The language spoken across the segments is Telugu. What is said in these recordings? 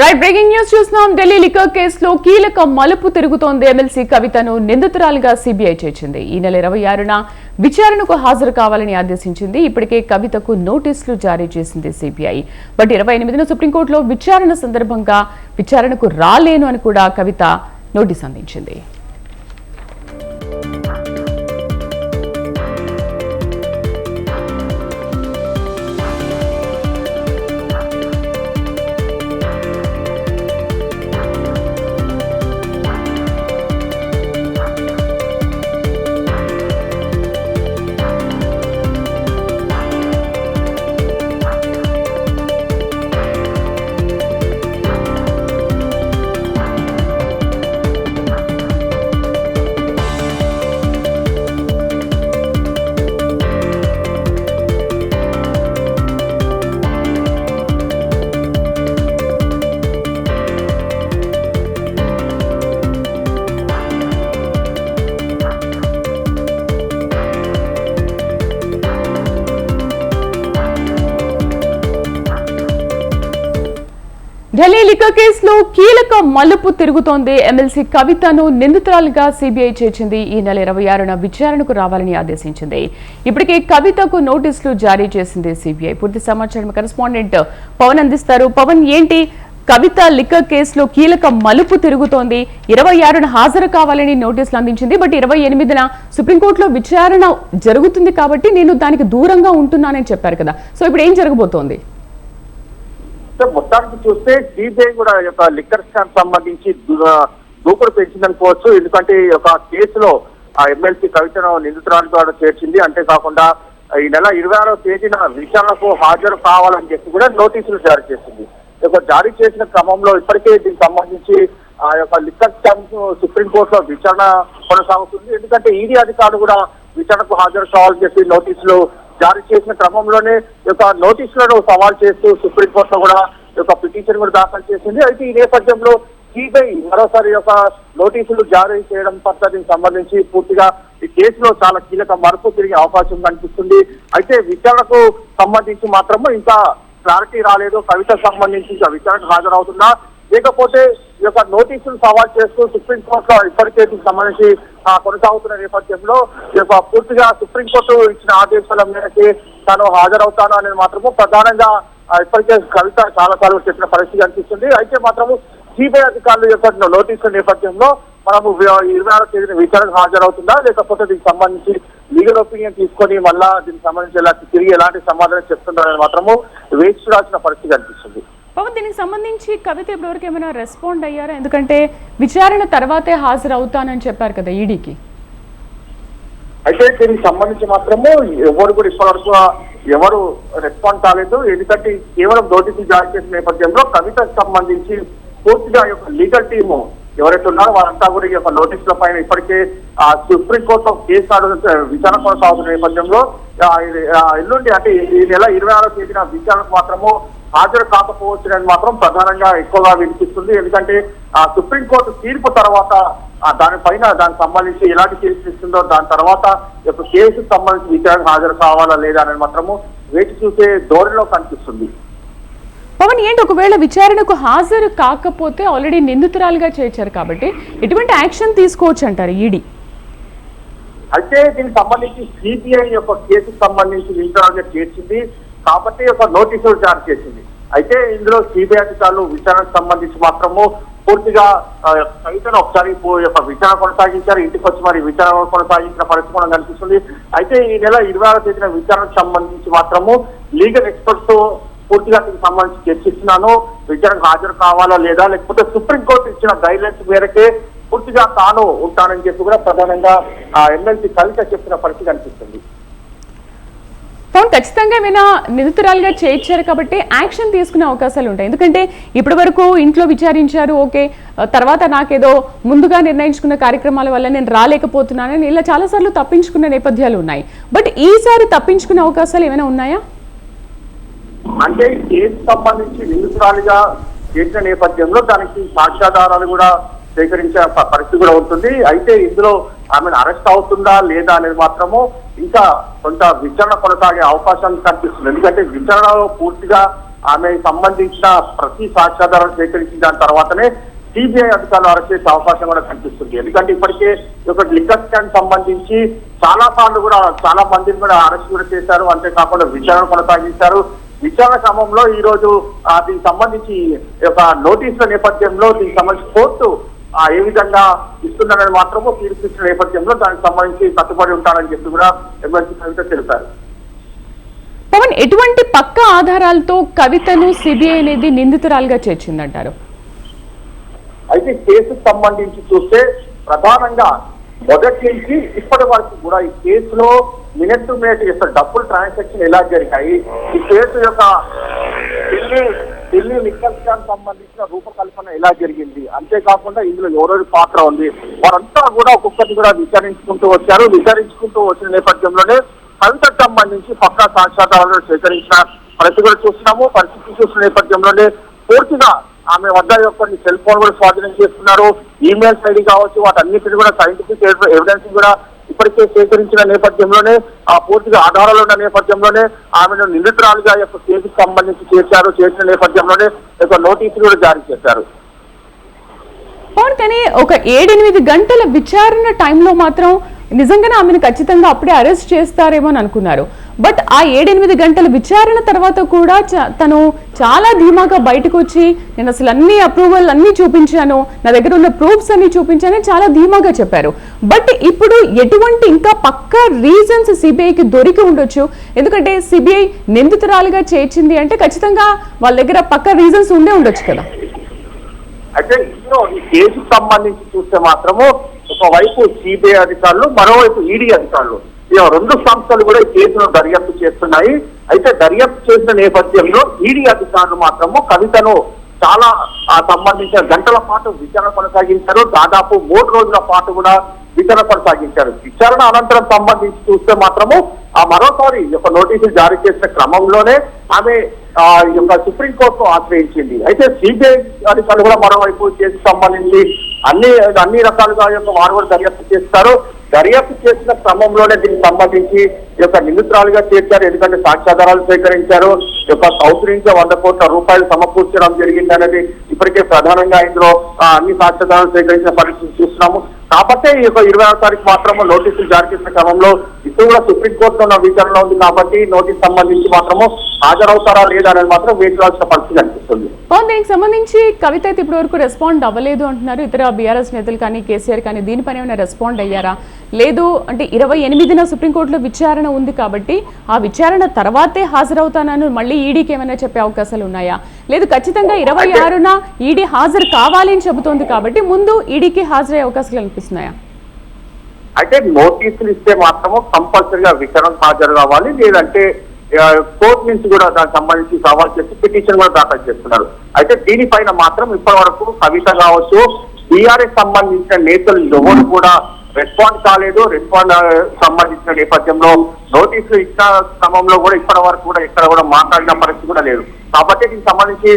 రైట్ బ్రేకింగ్ న్యూస్ చూస్తున్నాం. ఢిల్లీ లిక్కర్ కేసులో కీలక మలుపు తిరుగుతోంది. ఎమ్మెల్సీ కవితను నిందితురాలుగా సిబిఐ చేర్చింది. ఈ నెల ఇరవై ఆరున విచారణకు హాజరు కావాలని ఆదేశించింది. ఇప్పటికే కవితకు నోటీసులు జారీ చేసింది సిబిఐ. బట్ ఇరవై ఎనిమిదిన సుప్రీంకోర్టులో విచారణ సందర్భంగా విచారణకు రాలేను అని కూడా కవిత నోటీస్ అందించింది. కేసులో కీలక మలుపు తిరుగుతోంది. ఎమ్మెల్సీ కవితను నిందితురాలుగా సిబిఐ చేర్చింది. ఈ నెల ఇరవై ఆరున విచారణకు రావాలని ఆదేశించింది. ఇప్పటికే కవితకు నోటీసులు జారీ చేసింది సిబిఐ. పూర్తి సమాచారం కరెస్పాండెంట్ పవన్ అందిస్తారు. పవన్ ఏంటి? కవిత లిక్కర్ కేసులో కీలక మలుపు తిరుగుతోంది. ఇరవై ఆరున హాజరు కావాలని నోటీసులు అందించింది. బట్ ఇరవై ఎనిమిదిన సుప్రీంకోర్టులో విచారణ జరుగుతుంది కాబట్టి నేను దానికి దూరంగా ఉంటున్నానని చెప్పారు కదా. సో ఇప్పుడు ఏం జరగబోతోంది? సో మొత్తానికి చూస్తే సిబిఐ కూడా యొక్క లిక్కర్ స్కామ్ సంబంధించి దూకుడు పెంచిందనుకోవచ్చు. ఎందుకంటే ఈ యొక్క కేసులో ఆ ఎమ్మెల్సీ కవితను నిందితురాలు ద్వారా చేర్చింది. అంతేకాకుండా ఈ నెల ఇరవై ఆరో తేదీన విచారణకు హాజరు కావాలని చెప్పి కూడా నోటీసులు జారీ చేసింది. యొక్క జారీ చేసిన క్రమంలో ఇప్పటికే దీనికి సంబంధించి ఆ యొక్క లిక్కర్ స్కామ్ సుప్రీంకోర్టులో విచారణ కొనసాగుతుంది. ఎందుకంటే ఈడీ అధికారులు కూడా విచారణకు హాజరు కావాలని చెప్పి నోటీసులు జారీ చేసిన క్రమంలోనే యొక్క నోటీసులను సవాల్ చేస్తూ సుప్రీంకోర్టులో కూడా ఈ యొక్క పిటిషన్ కూడా దాఖలు చేసింది. అయితే ఈ నేపథ్యంలో సిబిఐ మరోసారి యొక్క నోటీసులు జారీ చేయడం పట్ల దీనికి సంబంధించి పూర్తిగా ఈ కేసులో చాలా కీలక మార్పు తిరిగే అవకాశం కనిపిస్తుంది. అయితే విచారణకు సంబంధించి మాత్రము ఇంకా క్లారిటీ రాలేదు. కవితకు సంబంధించి ఇంకా విచారణకు హాజరవుతున్నా. లేకపోతే ఈ యొక్క నోటీసులు సవాల్ చేస్తూ సుప్రీంకోర్టులో ఇప్పటికే దీనికి సంబంధించి ఆ, కొనసాగుతున్న నేపథ్యంలో ఈ యొక్క పూర్తిగా సుప్రీంకోర్టు ఇచ్చిన ఆదేశాల మేరకు తాను హాజరవుతాను అనేది మాత్రము ప్రధానంగా ఇప్పటికే కవిత చాలా సార్లు చెప్పిన పరిస్థితి కనిపిస్తుంది. అయితే మాత్రము సిబిఐ అధికారులు యొక్క నోటీసుల నేపథ్యంలో మనము ఇరవై ఆరో తేదీన విచారణకు హాజరవుతుందా? లేకపోతే దీనికి సంబంధించి లీగల్ ఒపీనియన్ తీసుకొని మళ్ళా దీనికి సంబంధించి ఎలా తిరిగి ఎలాంటి సమాధానం చెప్తున్నారని మాత్రము వేచి రాసిన పరిస్థితి కనిపిస్తుంది. పవన్ దీనికి సంబంధించి కవిత ఇప్పటివరకు ఏమైనా రెస్పాండ్ అయ్యారా? ఎందుకంటే విచారణ తర్వాతే హాజరవుతానని చెప్పారు కదా ఈడీకి అయితే దీనికి సంబంధించి మాత్రము ఎవరు కూడా ఇప్పటివరకు ఎవరు రెస్పాండ్ కాలేదు. ఎందుకంటే కేవలం నోటీసులు జారీ చేసిన నేపథ్యంలో కవితకు సంబంధించి పూర్తిగా యొక్క లీగల్ టీము ఎవరైతే ఉన్నారో వారంతా కూడా ఈ యొక్క నోటీసుల పైన ఇప్పటికే ఆ సుప్రీంకోర్టులో కేసు విచారణ కొనసాగుతున్న నేపథ్యంలో ఎల్లుండి అంటే ఈ నెల ఇరవై ఆరో తేదీన విచారణకు మాత్రము హాజరు కాకపోవచ్చునని మాత్రం ప్రధానంగా ఎక్కువగా వినిపిస్తుంది. ఎందుకంటే ఆ సుప్రీంకోర్టు తీర్పు తర్వాత దానిపైన దానికి సంబంధించి ఎలాంటి తీర్పు ఇస్తుందో దాని తర్వాత ఈ యొక్క కేసుకు సంబంధించి విచారణకు హాజరు కావాలా లేదా అని మాత్రము వేచి చూసే ధోరణిలో కనిపిస్తుంది. పవన్ ఏంటి? ఒకవేళ విచారణకు హాజరు కాకపోతే ఆల్రెడీ నిందితురాలుగా చేర్చారు కాబట్టి ఎటువంటి యాక్షన్ తీసుకోవచ్చు అంటారు ఈడీ? అయితే దీనికి సంబంధించి సిబిఐ యొక్క కేసుకు సంబంధించి నిందితురాలుగా చేర్చింది. కాబట్టి ఒక నోటీసులు జారీ చేసింది. అయితే ఇందులో సిబిఐ అధికారులు విచారణకు సంబంధించి మాత్రము పూర్తిగా ఆ, కవితను ఒకసారి యొక్క విచారణ కొనసాగించారు. ఇంటికి వచ్చి మరి విచారణ కొనసాగించిన పరిస్థితి కూడా కనిపిస్తుంది. అయితే ఈ నెల ఇరవై ఆరో తేదీన విచారణకు సంబంధించి మాత్రము లీగల్ ఎక్స్పర్ట్స్ పూర్తిగా దీనికి సంబంధించి చర్చిస్తున్నాను. విచారణకు హాజరు కావాలా లేదా? లేకపోతే సుప్రీంకోర్టు ఇచ్చిన గైడ్ లైన్స్ మేరకే పూర్తిగా తాను ఉంటానని చెప్పి కూడా ప్రధానంగా ఎమ్మెల్సీ కవిత చెప్పిన పరిస్థితి కనిపిస్తుంది. ఖచ్చితంగా ఏమైనా నిందితురాలుగా చేర్చారు కాబట్టి యాక్షన్ తీసుకునే అవకాశాలు ఉంటాయి. ఎందుకంటే ఇప్పటి వరకు ఇంట్లో విచారించారు ఓకే. తర్వాత నాకేదో ముందుగా నిర్ణయించుకున్న కార్యక్రమాల వల్ల నేను రాలేకపోతున్నానని ఇలా చాలాసార్లు తప్పించుకున్న నేపథ్యాలు ఉన్నాయి. బట్ ఈసారి తప్పించుకునే అవకాశాలు ఏమైనా ఉన్నాయా? అంటే కేసు సంబంధించి నిందితురాలిగా చేసిన నేపథ్యంలో దానికి సాక్ష్యాధారాలు కూడా సేకరించే పరిస్థితి కూడా ఉంటుంది. అయితే ఇందులో ఆమెను అరెస్ట్ అవుతుందా లేదా అనేది మాత్రము ఇంకా కొంత విచారణ కొనసాగే అవకాశం కనిపిస్తుంది. ఎందుకంటే విచారణలో పూర్తిగా ఆమె సంబంధించిన ప్రతి సాక్ష్యాధారం సేకరించిన దాని తర్వాతనే సిబిఐ అధికారులు అరెస్ట్ చేసే అవకాశం కూడా కనిపిస్తుంది. ఎందుకంటే ఇప్పటికే ఒక లిక్కర్ స్కాన్ సంబంధించి చాలా సార్లు కూడా చాలా మందిని కూడా అరెస్ట్ కూడా చేశారు. అంతేకాకుండా విచారణ కొనసాగించారు. విచారణ క్రమంలో ఈ రోజు దీనికి సంబంధించి యొక్క నోటీసుల నేపథ్యంలో దీనికి సంబంధించి కోర్టు ఏ విధంగా ఇస్తుందనేది మాత్రము తీర్పు ఇచ్చిన నేపథ్యంలో దానికి సంబంధించి కట్టుబడి ఉంటారని చెప్పి కూడా ఎమ్మెల్సీ కవిత తెలిపారు. పవన్ ఎటువంటి పక్క ఆధారాలతో కవితను సిబిఐ అనేది నిందితురాలుగా చేర్చిందంటారు? అయితే కేసుకు సంబంధించి చూస్తే ప్రధానంగా మొదటి నుంచి ఇప్పటి వరకు కూడా ఈ కేసులో మినిట్ టు మినిట్ యొక్క డబ్బులు ట్రాన్సాక్షన్ ఎలా జరిగాయి? ఈ కేసు యొక్క ఢిల్లీ ఢిల్లీ లిక్కర్ సంబంధించిన రూపకల్పన ఎలా జరిగింది? అంతేకాకుండా ఇందులో ఎవరెవరి పాత్ర ఉంది? వారంతా కూడా ఒక్కొక్కటి కూడా విచారించుకుంటూ వచ్చారు. విచారించుకుంటూ వచ్చిన నేపథ్యంలోనే కవితకు సంబంధించి పక్కా సాక్ష్యాధారాలను సేకరించిన పరిస్థితి కూడా చూస్తున్నాము. పరిస్థితి చూసిన నేపథ్యంలోనే పూర్తిగా ఆమె వద్ద యొక్క సెల్ ఫోన్ కూడా స్వాధీనం చేస్తున్నారు ఈమెయిల్స్ ఐడి కావచ్చు వాటన్నిటిని కూడా సైంటిఫిక్ ఎవిడెన్స్ కూడా ఇప్పటికే సేకరించిన నేపథ్యంలోనే ఆ పూర్తిగా ఆధారాలు ఉన్న నేపథ్యంలోనే ఆమెను నిందితురాలుగా యొక్క కేసుకు సంబంధించి చేశారు చేసిన నేపథ్యంలోనే యొక్క నోటీసులు కూడా జారీ చేశారు. కానీ ఒక ఏడెనిమిది గంటల విచారణ టైంలో మాత్రం నిజంగానే ఆమెను ఖచ్చితంగా అప్పుడే అరెస్ట్ చేస్తారేమో అని అనుకున్నారు. బట్ ఆ ఏడెనిమిది గంటల విచారణ తర్వాత కూడా తను చాలా ధీమాగా బయటకు వచ్చి నేను అసలు అన్ని అప్రూవల్ అన్ని చూపించాను నా దగ్గర ఉన్న ప్రూఫ్స్ అన్ని చూపించాను చాలా ధీమాగా చెప్పారు. బట్ ఇప్పుడు ఎటువంటి ఇంకా పక్కా రీజన్స్ సిబిఐకి దొరికి ఉండొచ్చు. ఎందుకంటే సిబిఐ నిందితురాలుగా చేర్చింది అంటే ఖచ్చితంగా వాళ్ళ దగ్గర పక్క రీజన్స్ ఉండే ఉండొచ్చు కదా. అయితే ఈ కేసుకు సంబంధించి చూస్తే మాత్రము ఒకవైపు సిబిఐ అధికారులు మరోవైపు ఈడీ అధికారులు. రెండు సంస్థలు కూడా ఈ కేసును దర్యాప్తు చేస్తున్నాయి. అయితే దర్యాప్తు చేసిన నేపథ్యంలో ఈడీ అధికారులు మాత్రము కవితను చాలా ఆ, సంబంధించిన గంటల పాటు విచారణ కొనసాగించారు. దాదాపు మూడు రోజుల పాటు కూడా విచారణ కొనసాగించారు. విచారణ అనంతరం సంబంధించి చూస్తే మాత్రము ఆ మరోసారి యొక్క నోటీసులు జారీ చేసిన క్రమంలోనే ఆమె ఆ ఈ యొక్క సుప్రీంకోర్టు ఆశ్రయించింది. అయితే సిబిఐ అధికారులు కూడా మరోవైపు కేసు సంబంధించి అన్ని అన్ని రకాలుగా యొక్క వారు కూడా దర్యాప్తు చేస్తారు. దర్యాప్తు చేసిన క్రమంలోనే దీనికి సంబంధించి ఈ యొక్క నిందితురాలుగా చేర్చారు. ఎందుకంటే సాక్ష్యాధారాలు సేకరించారు ఈ యొక్క సౌత్ నుంచి వంద కోట్ల రూపాయలు సమకూర్చడం జరిగింది అనేది ఇప్పటికే ప్రధానంగా ఇందులో అన్ని సాక్ష్యాధారాలు సేకరించిన పరిస్థితి చూస్తున్నాము. కాబట్టి ఈ యొక్క ఇరవై ఆరు తారీఖు మాత్రము నోటీసులు జారీ చేసిన క్రమంలో ఇప్పుడు కూడా సుప్రీంకోర్టులో ఉన్న విచారణ ఉంది కాబట్టి నోటీస్ సంబంధించి మాత్రము హాజరవుతారా లేదా అనేది మాత్రం వేచి పరిస్థితి అనిపిస్తుంది పవన్ దీనికి సంబంధించి కవిత అయితే ఇప్పటి వరకు రెస్పాండ్ అవ్వలేదు అంటున్నారు. ఇతర బీఆర్ఎస్ నేతలు కానీ కేసీఆర్ కానీ దీనిపైన ఏమైనా రెస్పాండ్ అయ్యారా? లేదు అంటే ఇరవై ఎనిమిదిన సుప్రీంకోర్టులో విచారణ ఉంది కాబట్టి ఆ విచారణ తర్వాతే హాజరవుతానని మళ్ళీ ఈడీకి ఏమైనా చెప్పే అవకాశాలు ఉన్నాయా? లేదు ఖచ్చితంగా ఇరవై ఆరున ఈడీ హాజరు కావాలి అని చెబుతోంది కాబట్టి ముందు ఈడీకి హాజరయ్యే అవకాశాలు అనిపిస్తున్నాయా అయితే నోటీసులు ఇస్తే మాత్రము కంపల్సరిగా విచారణ హాజరు కావాలి. లేదంటే కోర్టు నుంచి కూడా దానికి సంబంధించి సవాల్ చేసి పిటిషన్ కూడా దాఖలు చేస్తున్నారు. అయితే దీనిపైన మాత్రం ఇప్పటి వరకు కవిత కావచ్చు టీఆర్ఎస్ సంబంధించిన నేతలు ఎవరు కూడా రెస్పాండ్ కాలేదు. రెస్పాండ్ సంబంధించిన నేపథ్యంలో నోటీసులు ఇచ్చిన క్రమంలో కూడా ఇప్పటి వరకు కూడా ఇక్కడ కూడా మాట్లాడిన పరిస్థితి కూడా లేదు. కాబట్టి దీనికి సంబంధించి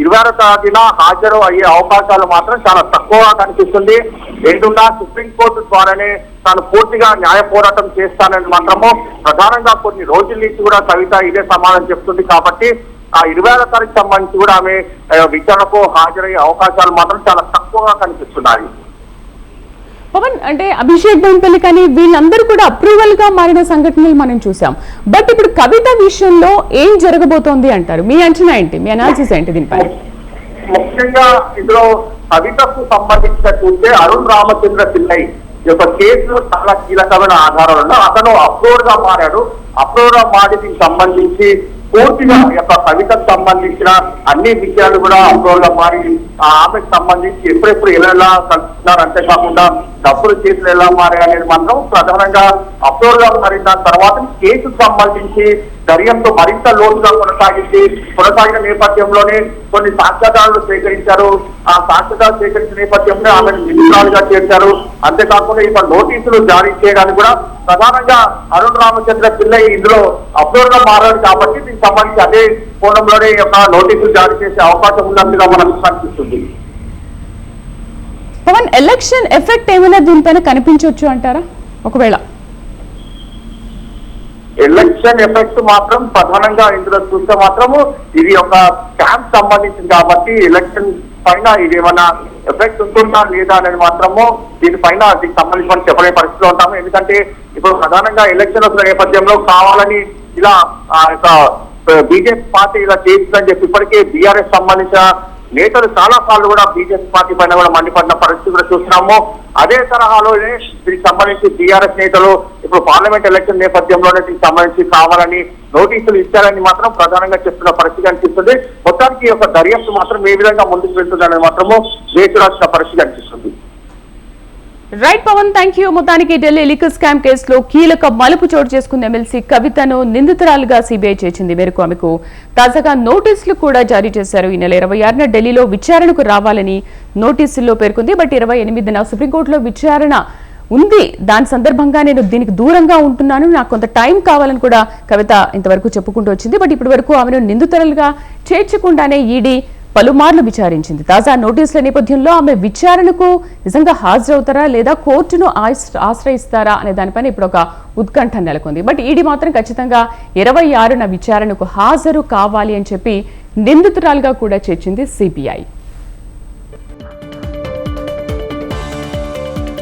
ఇరవై ఆరో తేదీన హాజరు అయ్యే అవకాశాలు మాత్రం చాలా తక్కువగా కనిపిస్తుంది. లేకుండా సుప్రీంకోర్టు ద్వారానే తాను పూర్తిగా న్యాయ పోరాటం చేస్తానని మాత్రము ప్రధానంగా కొన్ని రోజుల నుంచి కూడా కవిత ఇదే సమాధానం చెప్తుంది కాబట్టి ఆ ఇరవై ఆరో తారీఖు సంబంధించి కూడా ఆమె విచారణకు హాజరయ్యే అవకాశాలు మాత్రం చాలా తక్కువగా కనిపిస్తున్నాయి. పవన్ అంటే అభిషేక్ బొంపల్లి కానీ వీళ్ళందరూ కూడా అప్రూవల్గా మారిన సంఘటనలు మనం చూసాం. బట్ ఇప్పుడు కవిత విషయంలో ఏం జరగబోతోంది అంటారు? మీ అంచనా ఏంటి? మీ అనాలిసిస్ ఏంటి దీనిపై? ముఖ్యంగా ఇందులో కవితకు సంబంధించిన చూస్తే అరుణ్ రామచంద్ర పిల్లై యొక్క కేసులో చాలా కీలకమైన ఆధారాలు ఉన్నాయి అతను అప్లోడ్గా మారాడు. అప్లోడ్గా మారి దీనికి సంబంధించి పూర్తిగా యొక్క కవితకు సంబంధించిన అన్ని విషయాలు కూడా అప్లోడ్గా మారి ఆ ఆమెకు సంబంధించి ఎప్పుడెప్పుడు ఎలా ఎలా కలుస్తున్నారు అంతేకాకుండా డబ్బులు చేతులు ఎలా మారాయి అనేది మాత్రం ప్రధానంగా అప్లోడ్గా మారిన దాని తర్వాత కేసుకు సంబంధించి దర్యాప్తు మరింత లోతుగా కొనసాగింది కొనసాగిన నేపథ్యంలోనే కొన్ని సాక్ష్యాధారాలు సేకరించారు. ఆ సాక్ష్యాధారాలు సేకరించిన నేపథ్యంలో ఆమెను నిమిషాలుగా చేర్చారు. అంతేకాకుండా ఇక నోటీసులు జారీ చేయడానికి కూడా ప్రధానంగా అరుణ్ రామచంద్ర పిల్లై ఇందులో అప్లోడ్గా మారాడు కాబట్టి దీనికి సంబంధించి అదే కోణంలోనే యొక్క నోటీసులు జారీ చేసే అవకాశం ఉన్నట్టుగా మనకు కనిపిస్తుంది. పవన్ ఎలక్షన్ ఎఫెక్ట్ ఏమైనా దీనిపైన కనిపించవచ్చు అంటారా? ఒకవేళ ఎలక్షన్ ఎఫెక్ట్ మాత్రం ప్రధానంగా ఇందులో చూస్తే మాత్రము ఇది ఒక క్యాంప్ సంబంధించింది కాబట్టి ఎలక్షన్ పైన ఇది ఏమైనా ఎఫెక్ట్ ఉంటుందా లేదా అనేది మాత్రము దీనిపైన దీనికి సంబంధించి మనం చెప్పలేని పరిస్థితిలో ఉంటాము. ఎందుకంటే ఇప్పుడు ప్రధానంగా ఎలక్షన్ వస్తున్న నేపథ్యంలో కావాలని ఇలా ఆ యొక్క బీజేపీ పార్టీ ఇలా చేస్తుందని చెప్పి ఇప్పటికే బీఆర్ఎస్ సంబంధించిన నేతలు చాలా సార్లు కూడా బీజేపీ పార్టీ పైన కూడా మండిపడిన పరిస్థితి కూడా చూస్తున్నాము. అదే తరహాలోనే దీనికి సంబంధించి బీఆర్ఎస్ నేతలు ఇప్పుడు పార్లమెంట్ ఎలక్షన్ నేపథ్యంలోనే దీనికి సంబంధించి కావాలని నోటీసులు ఇచ్చారని మాత్రం ప్రధానంగా చెప్తున్న పరిస్థితి అనిపిస్తుంది. మొత్తానికి ఈ యొక్క దర్యాప్తు మాత్రం ఏ విధంగా ముందుకు వెళ్తుందనేది మాత్రము వేచి రాసిన పరిస్థితి అనిపిస్తుంది. రైట్ పవన్ థ్యాంక్ యూ మొత్తానికి ఢిల్లీ లిక్కర్ స్కామ్ కేసులో కీలక మలుపు చోటు చేసుకున్న ఎమ్మెల్సీ కవితను నిందితురాలుగా సిబిఐ చేర్చింది మేరకు ఆమెకు. తాజాగా నోటీసులు కూడా జారీ చేశారు. ఈ నెల ఇరవై ఆరున ఢిల్లీలో విచారణకు రావాలని నోటీసుల్లో పేర్కొంది. బట్ ఇరవై ఎనిమిదిన సుప్రీంకోర్టులో విచారణ ఉంది. దాని సందర్భంగా నేను దీనికి దూరంగా ఉంటున్నాను. నాకు కొంత టైం కావాలని కూడా కవిత ఇంతవరకు చెప్పుకుంటూ వచ్చింది. బట్ ఇప్పటి వరకు ఆమెను నిందితురాలుగా చేర్చకుండానే ఈడీ పలుమార్లు విచారించింది. తాజా నోటీసుల నేపథ్యంలో ఆమె విచారణకు నిజంగా హాజరవుతారా లేదా కోర్టును ఆశ్రయిస్తారా అనే దానిపైన ఇప్పుడు ఒక ఉత్కంఠ నెలకొంది. బట్ ఈడీ మాత్రం ఖచ్చితంగా ఇరవై ఆరున విచారణకు హాజరు కావాలి అని చెప్పి నిందితురాలుగా కూడా చేర్చింది సిబిఐ.